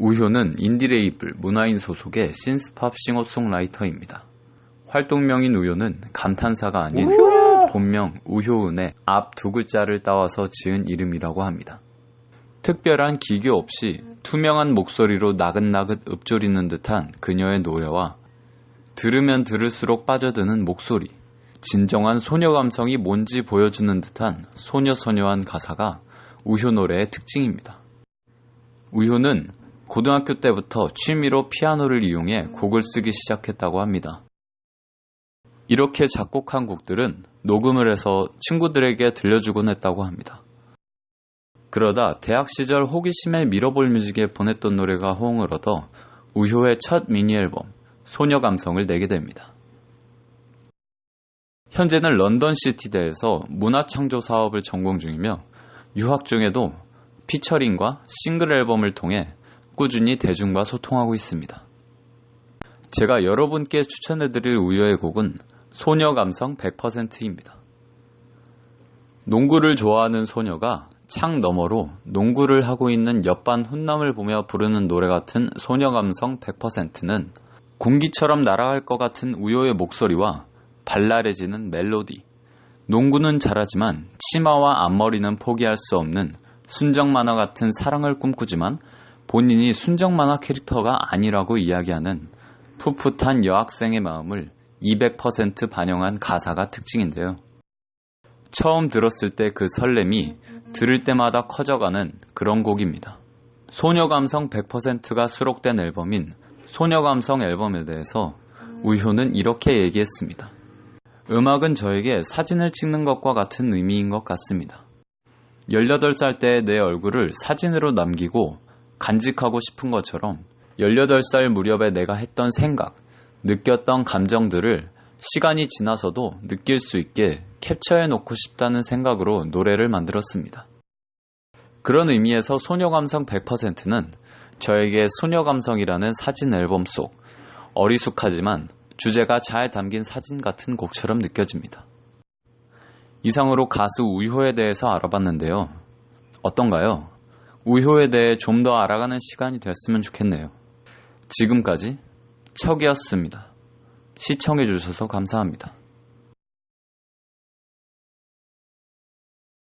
우효는 인디레이블 문화인 소속의 신스팝 싱어송라이터입니다. 활동명인 우효는 감탄사가 아닌 본명 우효은의 앞 두 글자를 따와서 지은 이름이라고 합니다. 특별한 기교 없이 투명한 목소리로 나긋나긋 읊조리는 듯한 그녀의 노래와 들으면 들을수록 빠져드는 목소리, 진정한 소녀 감성이 뭔지 보여주는 듯한 소녀소녀한 가사가 우효 노래의 특징입니다. 우효는 고등학교 때부터 취미로 피아노를 이용해 곡을 쓰기 시작했다고 합니다. 이렇게 작곡한 곡들은 녹음을 해서 친구들에게 들려주곤 했다고 합니다. 그러다 대학 시절 호기심에 미러볼 뮤직에 보냈던 노래가 호응을 얻어 우효의 첫 미니 앨범 소녀 감성을 내게 됩니다. 현재는 런던 시티대에서 문화 창조 사업을 전공 중이며 유학 중에도 피처링과 싱글 앨범을 통해 꾸준히 대중과 소통하고 있습니다. 제가 여러분께 추천해드릴 우효의 곡은 소녀 감성 100%입니다. 농구를 좋아하는 소녀가 창 너머로 농구를 하고 있는 옆반 훈남을 보며 부르는 노래 같은 소녀 감성 100%는 공기처럼 날아갈 것 같은 우효의 목소리와 발랄해지는 멜로디. 농구는 잘하지만 치마와 앞머리는 포기할 수 없는 순정 만화 같은 사랑을 꿈꾸지만 본인이 순정 만화 캐릭터가 아니라고 이야기하는 풋풋한 여학생의 마음을 200% 반영한 가사가 특징인데요. 처음 들었을 때 그 설렘이 들을 때마다 커져가는 그런 곡입니다. 소녀 감성 100%가 수록된 앨범인 소녀 감성 앨범에 대해서 우효는 이렇게 얘기했습니다. 음악은 저에게 사진을 찍는 것과 같은 의미인 것 같습니다. 18살 때 내 얼굴을 사진으로 남기고 간직하고 싶은 것처럼 18살 무렵에 내가 했던 생각, 느꼈던 감정들을 시간이 지나서도 느낄 수 있게 캡처해 놓고 싶다는 생각으로 노래를 만들었습니다. 그런 의미에서 소녀감성 100%는 저에게 소녀감성이라는 사진 앨범 속 어리숙하지만 주제가 잘 담긴 사진 같은 곡처럼 느껴집니다. 이상으로 가수 우효에 대해서 알아봤는데요. 어떤가요? 우효에 대해 좀 더 알아가는 시간이 됐으면 좋겠네요. 지금까지 척이었습니다. 시청해주셔서 감사합니다.